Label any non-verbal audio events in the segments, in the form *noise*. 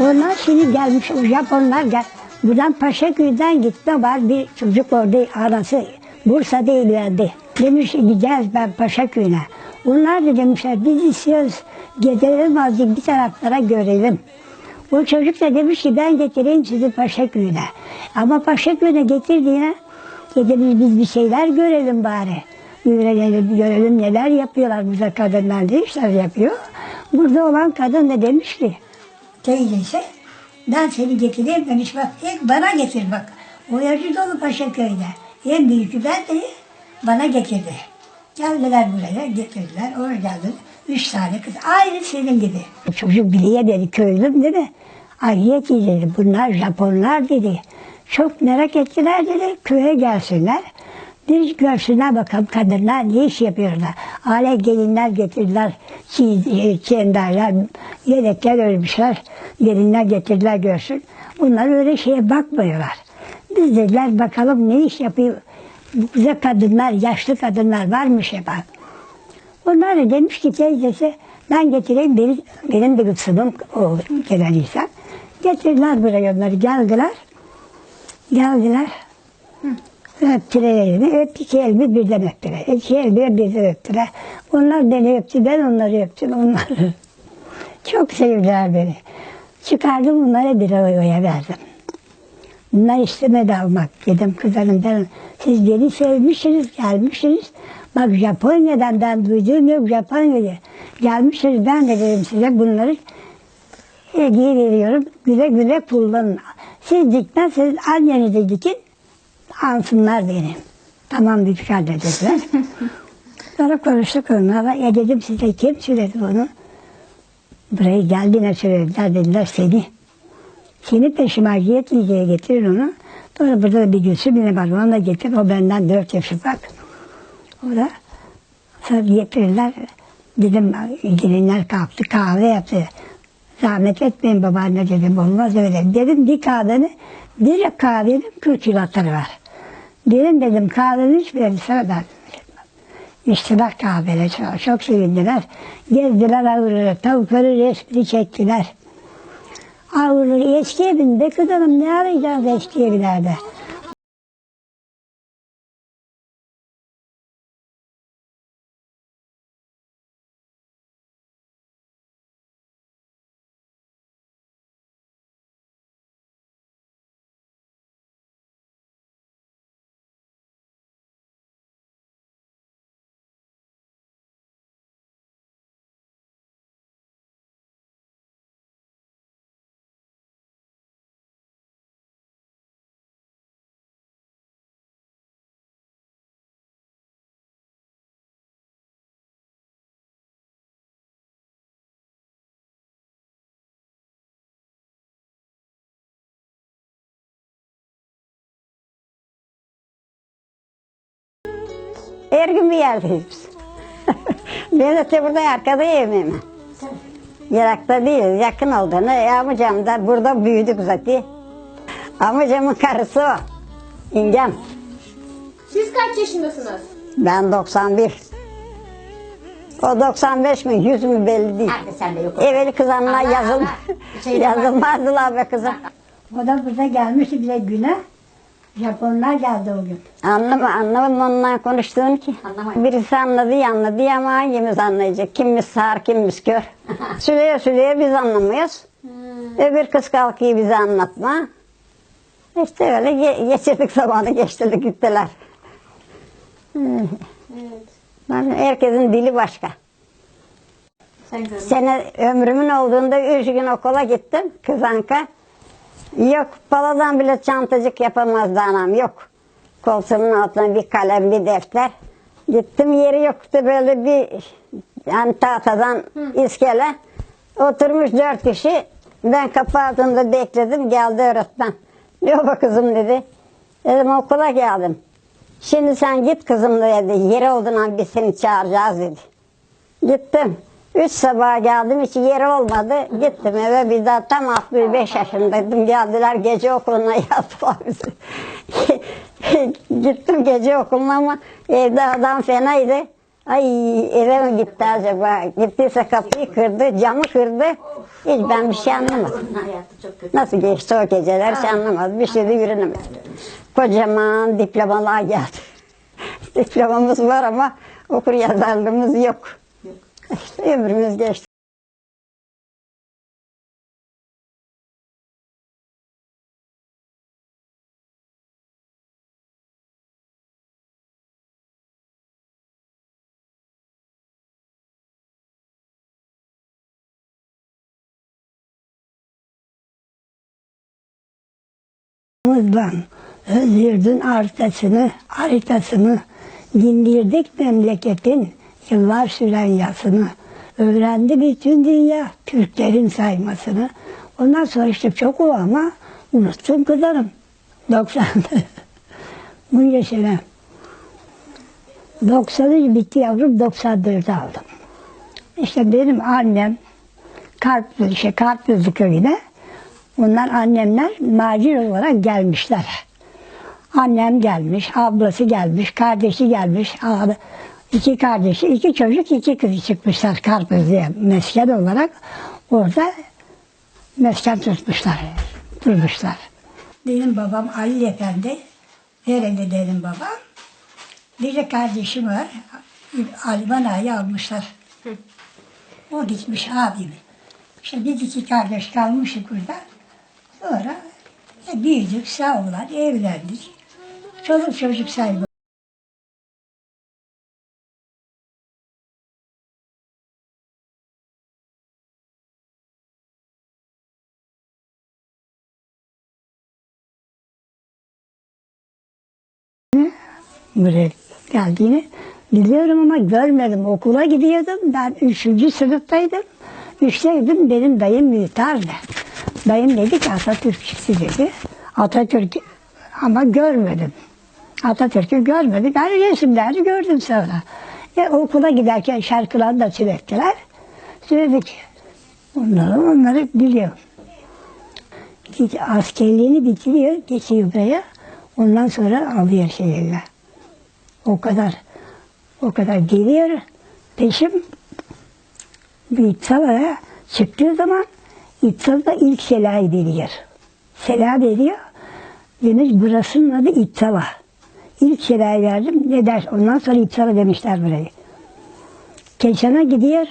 Onlar şimdi gelmiş, Japonlar gel. Buradan Paşaköy'den gitme var bir çocuk orada anası Bursa'da evlendi. Demiş gideceğiz ben Paşaköy'üne. Onlar da demişler biz istiyoruz gidelim azıcık bir taraflara görelim. O çocuk da demiş ki ben getireyim sizi Paşaköy'üne. Ama Paşaköy'üne getirdiğine demiş biz bir şeyler görelim bari. Görelim, görelim neler yapıyorlar burada kadınlar ne işler yapıyor. Burada olan kadın da demiş ki teyzesi ben seni getireyim demiş bak ilk bana getir bak. O yaşı dolu Paşaköy'de. En büyükü ben de bana getirdi. Geldiler buraya getirdiler. Oraya geldi. Üç tane kız. Aynı senin gibi. Çocuk biliyor dedi köylüm değil mi? Ayet dedi bunlar Japonlar dedi. Çok merak ettiler dedi. Köye gelsinler. Bir görsünler bakalım kadınlar ne iş yapıyorlar. Aile gelinler getirdiler. Çenderler, yedekler örmüşler. Gelinler getirdiler görsün. Bunlar öyle şeye bakmıyorlar. Biz dediler bakalım ne iş yapıyor. Bize kadınlar, yaşlı kadınlar varmış hep. Onlar da demiş ki teyzesi ben getireyim benim, benim de kızımım o gelen insan. Getirdiler buraya onları geldiler. Geldiler. Öptüler elini. Öptü iki elimi birden öptüler. İki elimi birden öptüler. Onlar beni öptü. Ben onları öptüm. Onlar. *laughs* Çok sevdiler beni. Çıkardım bunlara bir oya verdim. Bunlar istemedi almak. Dedim kızlarım ben, siz beni sevmişsiniz, gelmişsiniz. Bak Japonya'dan ben duyduğum yok Japonya'da. Gelmişsiniz ben de dedim size bunları hediye veriyorum. Güle güle kullanın. Siz dikmezseniz annenize dikin, alsınlar beni. Tamam bir şey dediler. *laughs* Sonra konuştuk onlarla. Ya dedim size kim söyledi bunu? Buraya geldiğine söylediler dediler seni. Seni peşimarciye diye getirin onu. Sonra burada da bir Gülsüm yine var. Onu da getir. O benden dört yaş ufak. O da sonra getirirler. Dedim gelinler kalktı kahve yaptı. Zahmet etmeyin babaanne dedim. Olmaz öyle. Dedim bir kahvenin bir kahvenin 40 yıl hatırı var. Dedim dedim kahvenin hiçbirini sevmem. İçtiler kahvede çok, çok sevindiler. Gezdiler ağırları, tavukları resmini çektiler. Ağırları eski evinde kızım ne arayacağız eski evlerde? Her gün bir yerdeyiz biz. *laughs* ben de burada arkadayım hemen. Yarakta değil, yakın olduğunu. E, amcam da burada büyüdük zaten. Amcamın karısı o. İngem. Siz kaç yaşındasınız? Ben 91. O 95 mi 100 mü belli değil. Hadi sen de yok. Evveli kızanlar yazıl, şey yazılmazdılar be kızım. O da burada gelmişti bir de güne. Japonlar geldi o gün. Anlama, anlamadım ondan konuştuğunu ki. Anlamadım. Birisi anladı, anladı ama hangimiz anlayacak? Kimimiz sağır, kimimiz kör. *laughs* süleye süleye biz anlamıyoruz. Öbür kız kalkıyor bize anlatma. İşte öyle ge- geçirdik zamanı, geçtirdik gittiler. Evet. Yani herkesin dili başka. Sen. Sene ömrümün olduğunda üç gün okula gittim kızanka. Yok paladan bile çantacık yapamazdı anam yok. Koltuğumun altına bir kalem bir defter. Gittim yeri yoktu böyle bir yani tahtadan iskele. Oturmuş dört kişi. Ben kapı altında bekledim geldi öğretmen. Yok be kızım dedi. Dedim okula geldim. Şimdi sen git kızım dedi. Yeri olduğundan biz seni çağıracağız dedi. Gittim. Üç sabah geldim hiç yeri olmadı. Gittim eve bir daha tam 65 yaşındaydım. Geldiler gece okuluna *laughs* yazdılar bizi. Gittim gece okuluna ama evde adam fenaydı. Ay eve mi gitti acaba? Gittiyse kapıyı kırdı, camı kırdı. Hiç ben bir şey anlamadım. Nasıl geçti o geceler hiç anlamadım. Bir şey de yürünemedim. Kocaman diplomalar geldi. Diplomamız var ama okur yazarlığımız yok. İşte ömrümüz geçti. Mızlan, özürdün haritasını, haritasını, dindirdik memleketin yıllar süren yasını. Öğrendi bütün dünya Türklerin saymasını. Ondan sonra işte çok o ama unuttum kızarım. 90 Bunca sene. 93 bitti yavrum 94'e aldım. İşte benim annem Karpuz, şey, Karpuzlu köyüne Bunlar annemler macir olarak gelmişler. Annem gelmiş, ablası gelmiş, kardeşi gelmiş. Abi, iki kardeşi, iki çocuk, iki kız çıkmışlar Karpuzlu'ya mesken olarak. Orada mesken tutmuşlar, durmuşlar. Benim babam Ali Efendi, nerede benim babam? Bir de kardeşim var, Alman Ağa'yı almışlar. O gitmiş abim. İşte biz iki kardeş kalmışız burada. Sonra e, büyüdük, sağ olun, evlendik. Çoluk çocuk sahibi. Buraya geldiğini biliyorum ama görmedim. Okula gidiyordum. Ben üçüncü sınıftaydım. Üçteydim. Benim dayım mühtardı. Dayım dedi ki Atatürkçüsü dedi. Atatürk ama görmedim. Atatürk'ü görmedim. Ben resimlerini gördüm sonra. E, okula giderken şarkılar da söylettiler. Söyledik. Onları, onları biliyorum. Askerliğini bitiriyor, geçiyor buraya. Ondan sonra alıyor şeyleri. O kadar, o kadar geliyor. Peşim İpsala'ya çıktığı zaman İpsal'da ilk selayı veriyor. Sela veriyor. Demiş burasının adı İpsala. İlk selayı verdim. Ne der? Ondan sonra İpsala demişler burayı. Keşan'a gidiyor.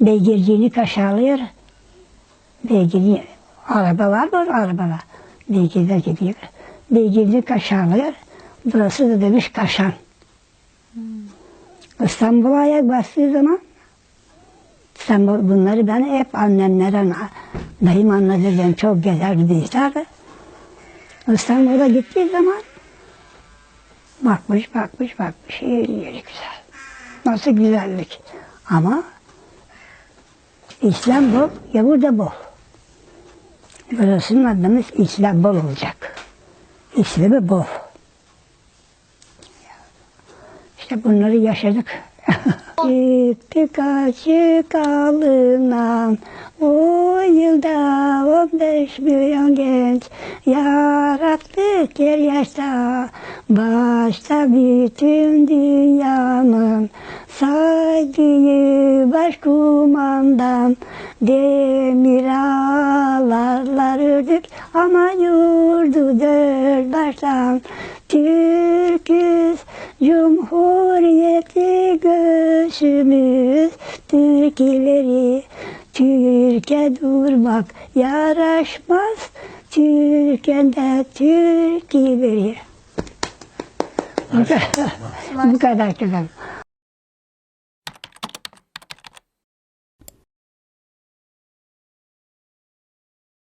Beygirciğini kaşarlıyor. Beygirci arabalar var arabalar. Beygirler gidiyor. Beygirciğini kaşarlıyor. Burası da demiş Kaşan. İstanbul'a ayak bastığı zaman İstanbul bunları ben hep annemlere, dayım anladı ben çok gezerdi bizlerdi. İstanbul'a gittiği zaman bakmış bakmış bakmış yeri yeri güzel. Nasıl güzellik. Ama İslam bol, Yahudi da bol. Burasının adımız İslam bol olacak. İslam'ı bol. İşte bunları yaşadık. *laughs* Çıktık açık alınan o yılda 15 milyon genç yarattık her yaşta. Başta bütün dünyanın saydığı başkumandan demir ağlarlar ördük. Ama yurdu dört baştan Türküz Cumhuriyeti göğsümüz. Türkileri Türkiye durmak yaraşmaz. Türkiye'de Türkiye'leri Bu kadar, bu kadar.